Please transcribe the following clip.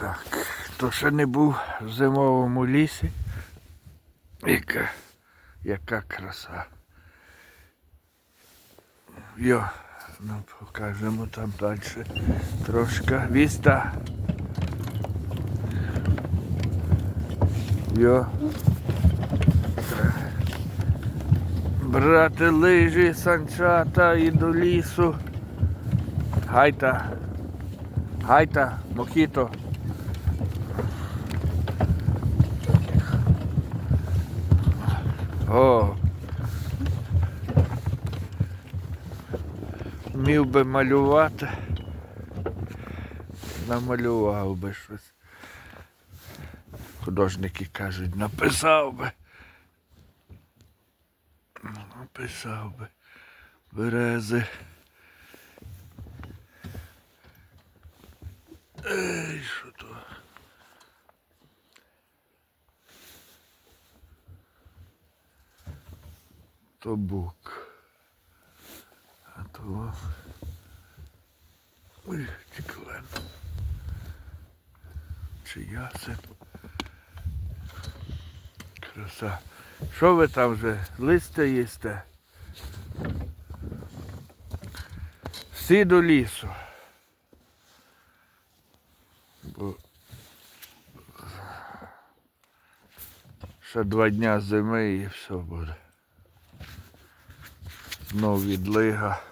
Так, хто ще не був в зимовому лісі. Яка, яка краса. Йо, ну покажемо там далі трошки. Віста. Йо. Брати лижі, санчата і до лісу. Гайта. Гайта, мохіто. Міг би малювати. Намалював би щось. Художники кажуть, написав би. Написав би. Берези. Ей, що то? То бук. А то. Ой. Чи ясен. Краса. Що ви там вже? Листя їсте? Всі до лісу. Бо ще два дня зими і все буде. Знов відлига.